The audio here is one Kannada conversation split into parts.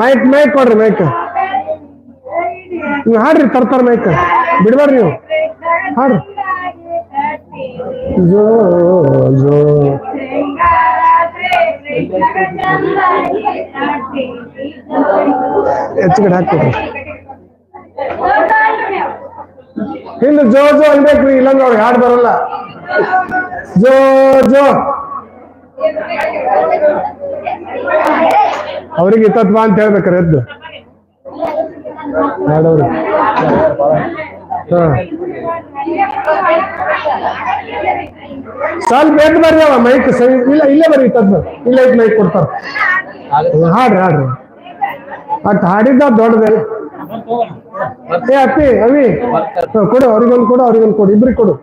ಮೈಕ್ ಮೈಕ್ ಕೊಡ್ರಿ ಮೈಕ್ ನೀವು ಹಾಡ್ರಿ, ತರ್ತಾರ ಮೈಕ್ ಬಿಡ್ಬಾರ್ರಿ ನೀವು. ಹಾಡ್ರಿ. ಜೋ ಜೋ. ಹೆಚ್ಚು ಕಡೆ ಹಾಕ್ಕೊಡ್ರಿ. ಹಿಂದೆ ಜೋ ಜೋ ಅನ್ಬೇಕ್ರಿ. ಇಲ್ಲಾಂದ್ರೆ ಅವ್ರಿಗೆ ಹಾಡ್ ಬರಲ್ಲ. ಜೋ ಜೋ. ಅವ್ರಿಗೆ ಇತ್ತತ್ವ ಅಂತ ಹೇಳ್ಬೇಕ್ರೆ ಎದ್ದು. ಹಾಡವ್ರಿ ಹಾ. ಸ್ವಲ್ಪ ಎದ್ದು ಬರ್ರಿ ಅವ ಮೈಕ್ ಇಲ್ಲ, ಇಲ್ಲೇ ಬರ್ರಿ ತದ್ನ ಇಲ್ಲ ಐತ್ ಮೈಕ್ ಕೊಡ್ತಾರ. ಹಾಡ್ರಿ ಹಾಡ್ರಿ. ಅಟ್ ಹಾಡಿದ್ದ ದೊಡ್ಡದೇ. ಏ, ಅಪ್ಪಿ, ಅವಿ. ಕೊಡು, ಅವ್ರಿಗೊಂದು ಕೊಡು ಅವ್ರಿಗೊಂದು ಕೊಡು. ಇಬ್ರಿಗೆ ಕೊಡು.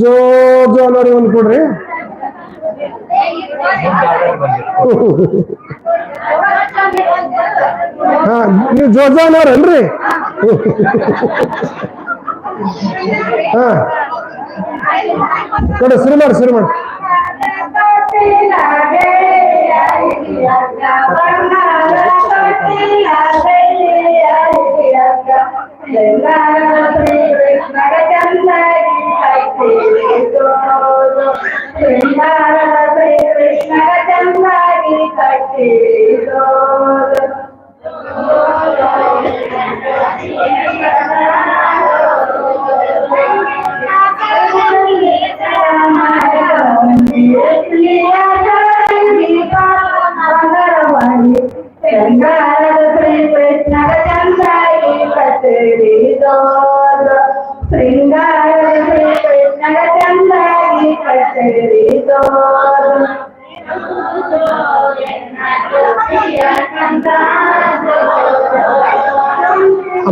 ಜೋ ಜೋ ಅನ್ನೋರಿಗೆ ಒಂದು ಕೊಡ್ರಿ. ನೀವು ಜೋ ಜೋ ಅನ್ನೋರನ್ರಿ ಹಾ ಕೊಡು ಶುರು ಮಾಡಿ ಶುರು ಮಾಡಿ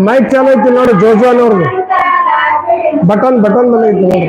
ಮೈಕ್ ಚಾಲು ಐತಿ ನೋಡಿ ಜೋಜಾಲ್ ಅನ್ನೋರ್ದು ಬಟನ್ ಬಟನ್ ಬಂದೈತಿ ನೋಡಿ.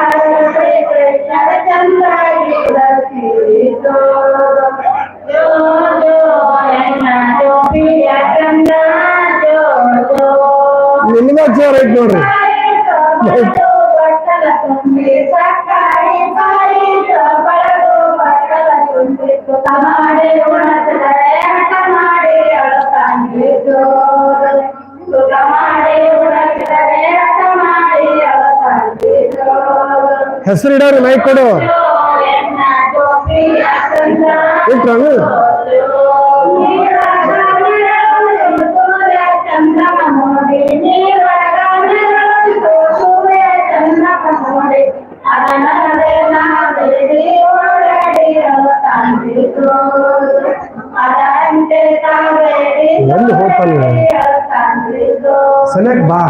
ಜೋರ್ ಐತಿ ನೋಡ್ರಿ ಹೆಸರು ಇಡೋರಿ ಮೈಕ್ ಕೊಡು ಇಟ್ರಾನು ಎಲ್ಲಿ ಹೋಗ್ತಾನೆ ಸನ್ಯಾಕ್ ಬಾ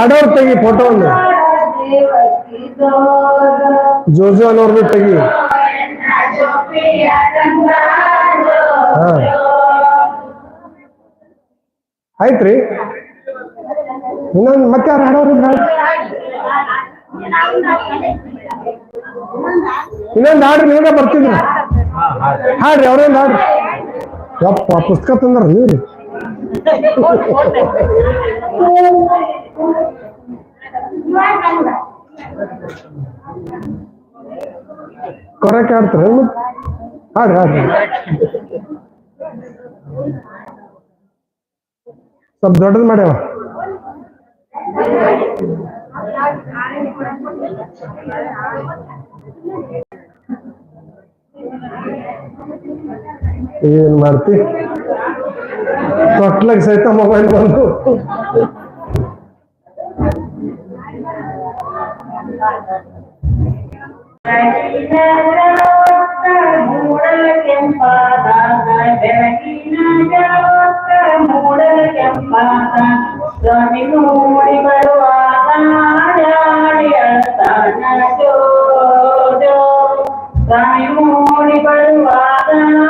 ಹಾಡೋರ್ ತೆಗಿ ಫೋಟೋ ಒಂದು ಜೋಜು ಅನ್ನೋರ್ದು ತೆಗಿ. ಆಯ್ತ್ರಿ. ಇನ್ನೊಂದು ಮತ್ತೆ ಯಾರು ಹಾಡೋರು ಇನ್ನೊಂದ್ ಹಾಡ್ರಿ, ನೀವೇ ಬರ್ತಿದ್ರು. ಹಾಡ್ರಿ, ಅವ್ರೊಂದು ಹಾಡ್ರಿ. ಯಪ್ಪ, ಪುಸ್ತಕ ತಂದ್ರ ನೀವ್ರಿ. ಕೊರಕ್ಕೆ ಆಡ್ತಾರೆ ಹಾಡ್ರಿ ಹಾಡ್ರಿ ಸ್ವಲ್ಪ ದೊಡ್ಡದು ಮಾಡ್ಯಾವ. ಏನ್ ಮಾಡ್ತಿ? ತೊಟ್ಲಾಗ ಸಹಿತ ಮೊಬೈಲ್ ಬಂದು. స్వామి మూడి బరువాడాడి స్వామి మూడి బరువాదా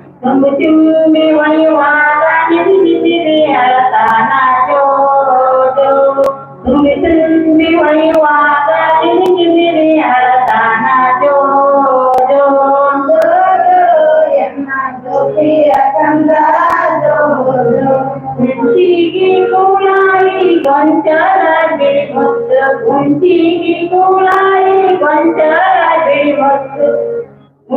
mutum waiwa ba ni bibiri alasa na jodo mutum mai waiwa ba ni bibiri alasa na jodo yana tafiya kan gado குஞ்சிக்கு கூலாயி கொஞ்சாதி முத்து குஞ்சிக்கு கூலாயி கொஞ்சாதி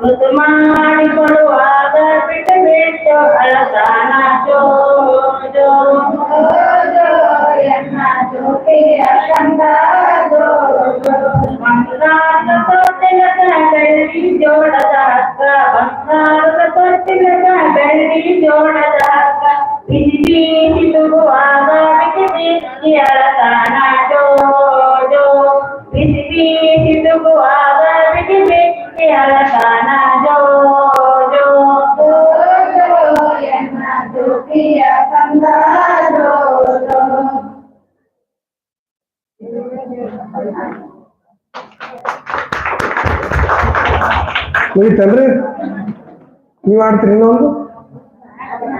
ಸುತ್ತು ಮಾಡಿ ಬರುವಾಗ ಬಿಟ್ಟು ಬಿಟ್ಟು ಅಳತಾನ ಜೋ ಜೋ ಜೋ ಎನ್ನ ಜ್ಯೋತಿಯ ಕಂದ ಜೋ ಜೋ ಬಂಗಾರದ ಮುಗಿತಲ್ರಿ ನೀವ್ ಆಡ್ತೀರಿ ಇನ್ನೊಂದು